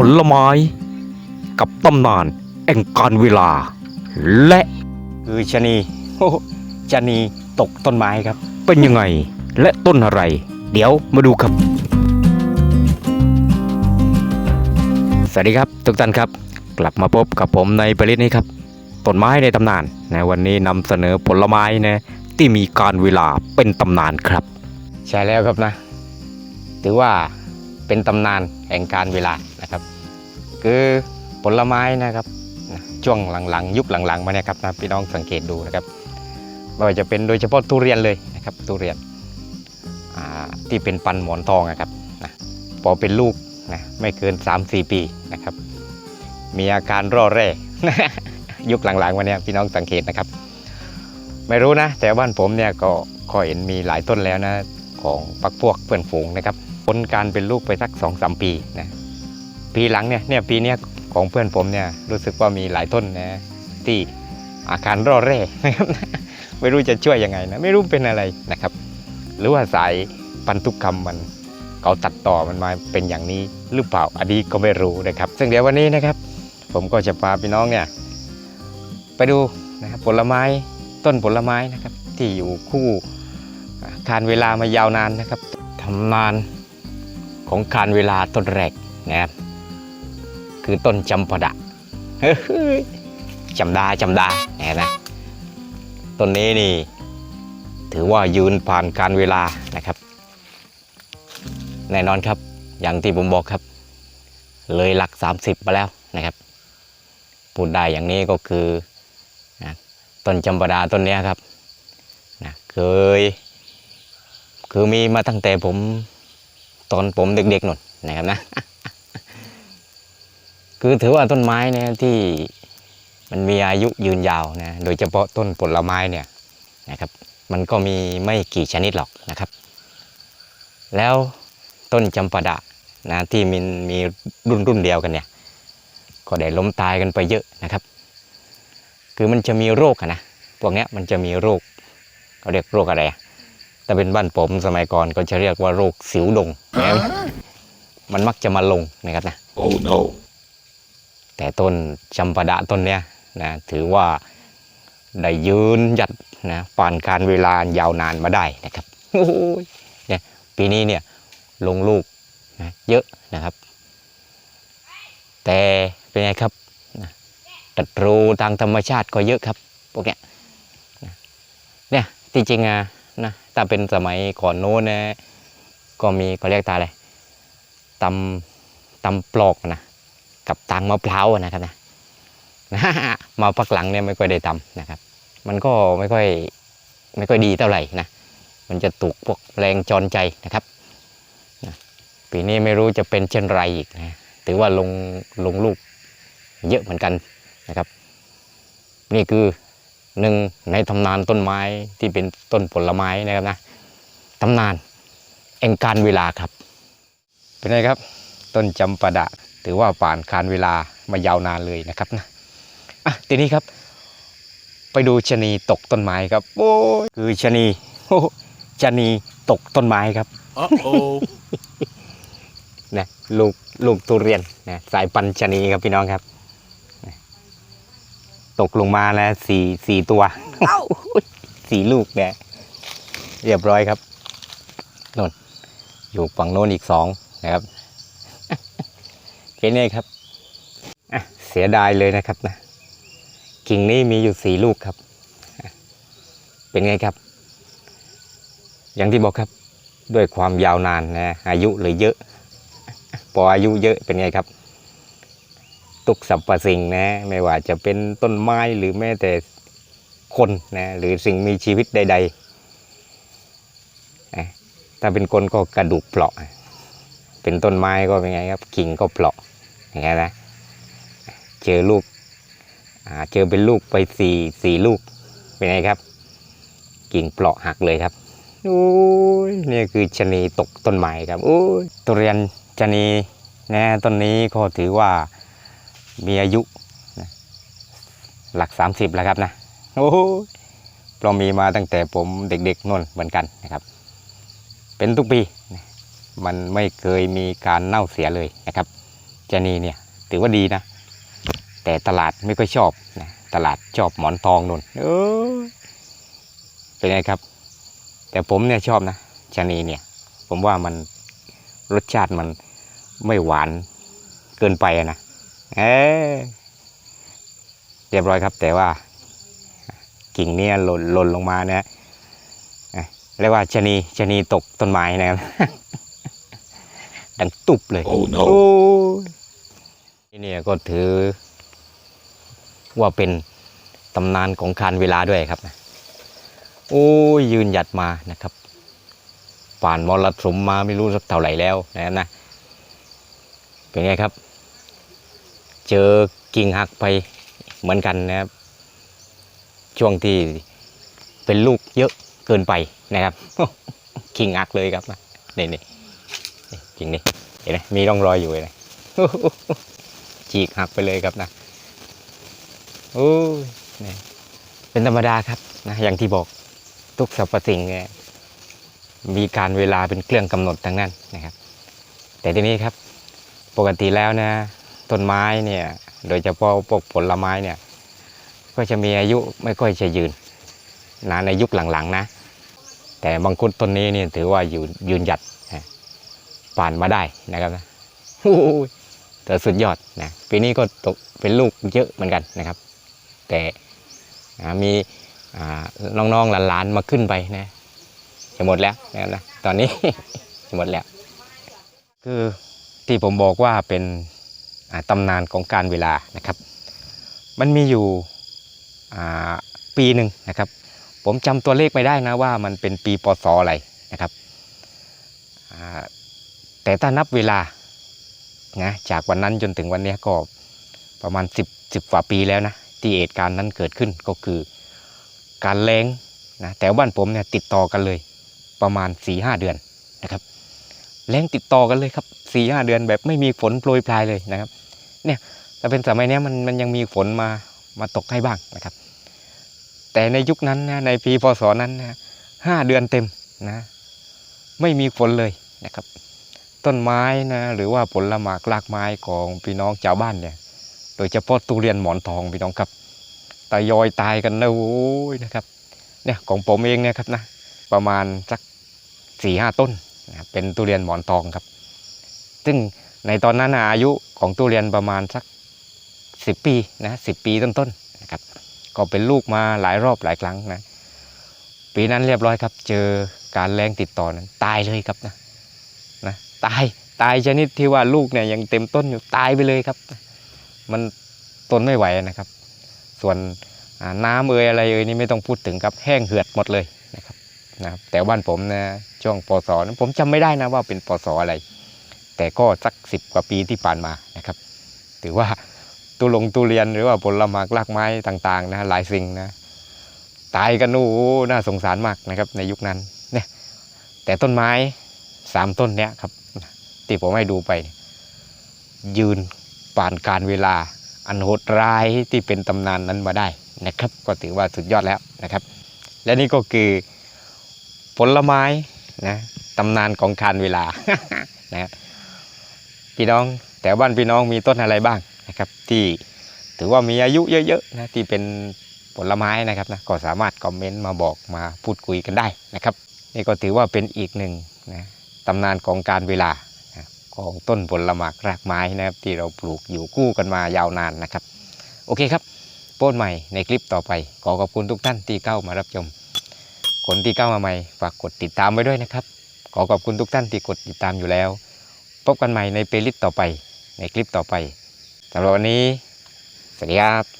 ผลไม้ กับตำนานแห่งการเวลา และคือชะนีโอ้โหชะนีตกต้นไม้ครับ เป็นยังไงและต้นอะไร เดี๋ยวมาดูครับ สวัสดีครับทุกท่านครับ กลับมาพบกับผมในผลิตนี้ครับต้นไม้ในตำนานนะวันนี้นำเสนอผลไม้นะที่มีการเวลาเป็นตำนานครับ ใช่แล้วครับนะ ถือว่า เป็นตำนานแห่งการเวลานะครับ คือผลไม้นะครับช่วงหลังๆ ยุคหลังๆมาเนี่ยครับนะพี่น้องสังเกตดูนะครับไม่ว่าจะเป็นโดยเฉพาะทุเรียนเลยนะครับทุเรียนที่เป็นปันหมอนทองนะครับนะพอเป็นลูกนะไม่เกิน 3-4 ปีนะครับ มีอาการร่อแร่ยุคหลังๆมาเนี่ยพี่น้องสังเกตนะครับ ไม่รู้นะ แต่บ้านผมเนี่ยก็ก็เห็นมีหลายต้นแล้วนะ ของปักพวกเพื่อนฝูงนะครับ พ้นการเป็นลูกไปสักสองสามปีนะปีหลังเนี่ยเนี่ยปีเนี้ยของเพื่อนผมเนี่ยรู้สึกว่ามีหลายต้นนะที่อาการร่อแร่นะครับไม่รู้จะช่วยยังไงนะไม่รู้เป็นอะไรนะครับ หรือว่าสายพันธุกรรมมันเขาตัดต่อมันมาเป็นอย่างนี้หรือเปล่าอันนี้ก็ไม่รู้นะครับ ซึ่งเดี๋ยววันนี้นะครับ ผมก็จะพาพี่น้องเนี่ยไปดูนะครับผลไม้ต้นผลไม้นะครับ ที่อยู่คู่การเวลามายาวนานนะครับทำนาน ของการเวลาต้นแรกนะครับ คือต้นจำปาดะเฮ้ยจำด้จำด้เห็นนะต้นนี้นี่ ถือว่ายืนผ่านการเวลานะครับ แน่นอนครับอย่างที่ผมบอกครับ เลยหลัก 30มาแล้วนะครับ พูดได้อย่างนี้ก็คือนะต้นจำปาดาต้นนี้ครับนะเคย คือมีมาตั้งแต่ผม ตอนผมเด็กๆหน่นนะครับนะ คือถือว่าต้นไม้เนี่ยที่มันมีอายุยืนยาวนะโดยเฉพาะต้นผลไม้เนี่ยนะครับ มันก็มีไม่กี่ชนิดหรอกนะครับ แล้วต้นจำปาดะนะที่มันมีรุ่นรุ่นเดียวกันเนี่ย ก็ได้ล้มตายกันไปเยอะนะครับ คือมันจะมีโรคนะพวกนี้มันจะมีโรคเขาเรียกโรคอะไรอะ แต่เป็นบ้านผมสมัยก่อนก็จะเรียกว่าโรคสิวดงนะมันมักจะมาลงนะครับนะ Oh no. แต่ต้นจำปาดะต้นเนี้ยนะถือว่าได้ยืนหยัดนะผ่านการเวลายาวนานมาได้นะครับโอ้ยเนี่ยปีนี้เนี่ยลงลูกนะเยอะนะครับ แต่เป็นไงครับนะตัดรูทางธรรมชาติก็เยอะครับพวกเนี้ยนะเนี่ยที่จริงอะ นะถ้าเป็นสมัยก่อนโน้นนะก็มีเขาเรียกตาอะไรตำตำปลอกนะกับตางมะพร้าวนะครับนะมาพักหลังเนี่ยไม่ค่อยได้ทำนะครับ มันก็ไม่ค่อยไม่ค่อยดีเท่าไหร่นะมันจะถูกพวกแรงจรใจนะครับนะปีนี้ไม่รู้จะเป็นเช่นไรอีกนะถือว่าลงลงลูกเยอะเหมือนกันนะครับ นี่คือ หนึ่งในตำนานต้นไม้ที่เป็นต้นผลไม้นะครับนะตำนานแห่งการเวลาครับ เป็นไงครับ ต้นจำปาดะถือว่าผ่านการเวลามายาวนานเลยนะครับนะอะทีนี้ครับ ไปดูชะนีตกต้นไม้ครับโอ้ยคือชะนีโอ้ชะนีตกต้นไม้ครับ Uh oh. นะลูกลูกทุเรียนนะสายพันธุ์ชะนีครับพี่น้องครับนะ ตกลงมาแล้วสี่สี่ตัวสี่ลูกเนี่ยเรียบร้อยครับนนอยู่ฝั่งโน้นอีกสองนะครับเป็นไงครับอะเสียดายเลยนะครับนะกิ่งนี้มีอยู่สี่ลูกครับอะเป็นไงครับ อย่างที่บอกครับ ด้วยความยาวนานนะอายุเลยเยอะ พออายุเยอะเป็นไงครับ ตุกสรรพสิ่งนะไม่ว่าจะเป็นต้นไม้หรือแม้แต่คนนะหรือสิ่งมีชีวิตใดๆถ้าเป็นคนก็กระดูกเปราะ เป็นต้นไม้ก็เป็นไงครับกิ่งก็เปราะอย่างเงี้ยนะเจอลูกเจอเป็นลูกไปสี่สี่ลูกเป็นไงครับ กิ่งเปราะหักเลยครับโอ้ยนี่คือชนีตกต้นไม้ครับโอ้ยตุเรียนชนีนะต้นนี้ก็ถือว่า มีอายุนะหลัก 30 แล้วครับนะโอ้ยเรามีมาตั้งแต่ผมเด็กๆนนเหมือนกันนะครับ เป็นทุกปีนะมันไม่เคยมีการเน่าเสียเลยนะครับชะนีเนี่ยถือว่าดีนะ แต่ตลาดไม่ค่อยชอบนะตลาดชอบหมอนทองนนเออเป็นไงครับ แต่ผมเนี่ยชอบนะชะนีเนี่ย ผมว่ามันรสชาติมันไม่หวานเกินไปนะ เออเรียบร้อยครับ แต่ว่า กิ่งเนี่ยหล่นหล่นลงมาเนี่ยอะเรียกว่าชะนีชะนีตกต้นไม้นะครับ ดังตุบเลย Oh no โอ้ยนี่เนี่ยก็ถือ ว่าเป็นตำนานของคานเวลาด้วยครับโอ้ยยืนหยัดมานะครับ ผ่านมรสุมมาไม่รู้สักเท่าไหร่แล้วนะครับนะเป็นไงครับ เจอกิ่งหักไปเหมือนกันนะครับ ช่วงที่เป็นลูกเยอะเกินไปนะครับกิ่งหักเลยครับนี่นี่นี่กิ่งนี้เห็นไหมมีร่องรอยอยู่เลยฉีกหักไปเลยครับนะโอ้ยนี่เป็นธรรมดาครับนะอย่างที่บอกทุกสรรพสิ่งเนี่ยมีการเวลาเป็นเครื่องกำหนดทั้งนั้นนะครับ แต่ทีนี้ครับ ปกติแล้วนะ ต้นไม้เนี่ยโดยเฉพาะพวกผลไม้เนี่ยก็จะมีอายุไม่ค่อยจะยืนนะในยุคหลังๆนะ แต่บางคุดต้นนี้เนี่ยถือว่าอยู่ยืนหยัดผ่านมาได้นะครับนะโอ้ยแต่สุดยอดนะปีนี้ก็ตกเป็นลูกเยอะเหมือนกันนะครับ แต่มีน้องๆหลานๆมาขึ้นไปนะจะหมดแล้วนะครับนะตอนนี้จะหมดแล้ว คือที่ผมบอกว่าเป็น ตำนานของการเวลานะครับ มันมีอยู่ปีหนึ่งนะครับ ผมจำตัวเลขไม่ได้นะว่ามันเป็นปีปศอะไรนะครับแต่ถ้านับเวลานะจากวันนั้นจนถึงวันนี้ก็ประมาณ 10 10กว่าปีแล้วนะที่เหตุการณ์นั้นเกิดขึ้นก็คือการแล้งนะแต่บ้านผมเนี่ยติดต่อกันเลยประมาณ4ีหเดือนนะครับแล้งติดต่อกันเลยครับ4ีหเดือนแบบไม่มีฝนโปรยปลายเลยนะครับ เนี่ยแต่เป็นสมัยนี้มันมันยังมีฝนมามาตกให้บ้างนะครับ แต่ในยุคนั้นนะในปีพศนั้นนะห้าเดือนเต็มนะไม่มีฝนเลยนะครับ ต้นไม้นะหรือว่าผลละหมากรากไม้ของพี่น้องชาวบ้านเนี่ย โดยเฉพาะทุเรียนหมอนทองพี่น้องครับตายอยตายกันนะโอ้ยนะครับเนี่ยของผมเองเนี่ยครับนะประมาณสักสี่ห้าต้นนะเป็นทุเรียนหมอนทองครับ ซึ่งในตอนนั้นอายุ ของทุเรียนประมาณสักสิบปีนะสิบปีต้นๆนะครับก็เป็นลูกมาหลายรอบหลายครั้งนะปีนั้นเรียบร้อยครับ เจอการแรงติดต่อนั้นตายเลยครับนะนะตายตายชนิดที่ว่าลูกเนี่ยยังเต็มต้นอยู่ตายไปเลยครับ มันทนไม่ไหวนะครับ ส่วนน้ำเอ่ยอะไรเอ่ยนี่ไม่ต้องพูดถึงครับแห้งเหือดหมดเลยนะครับนะแต่บ้านผมนะช่วงปศผมจำไม่ได้นะว่าเป็นปศอะไร แต่ก็สักสิบกว่าปีที่ผ่านมานะครับ ถือว่าตุลงตุเรียนหรือว่าผลไม้รากไม้ต่างๆนะหลายสิ่งนะตายกันโอ้น่าสงสารมากนะครับในยุคนั้นเนี่ยแต่ต้นไม้สามต้นเนี้ยครับที่ผมให้ดูไป ยืนผ่านการเวลาอันโหดร้ายที่เป็นตำนานนั้นมาได้นะครับ ก็ถือว่าสุดยอดแล้วนะครับ และนี่ก็คือผลไม้นะตำนานของการเวลานะ พี่น้องแต่บ้านพี่น้องมีต้นอะไรบ้างนะครับที่ถือว่ามีอายุเยอะๆนะที่เป็นผลไม้นะครับนะก็สามารถคอมเมนต์มาบอกมาพูดคุยกันได้นะครับนี่ก็ถือว่าเป็นอีกหนึ่งนะตำนานของการเวลาของต้นผลไม้รากไม้นะครับที่เราปลูกอยู่คู่กันมายาวนานนะครับ โอเคครับโป้นใหม่ในคลิปต่อไป ขอขอบคุณทุกท่านที่เข้ามารับชม คนที่เข้ามาใหม่ฝากกดติดตามไว้ด้วยนะครับ ขอขอบคุณทุกท่านที่กดติดตามอยู่แล้ว พบกันใหม่ในเพลย์ลิสต์ต่อไป ในคลิปต่อไปสำหรับวันนี้ สวัสดีครับ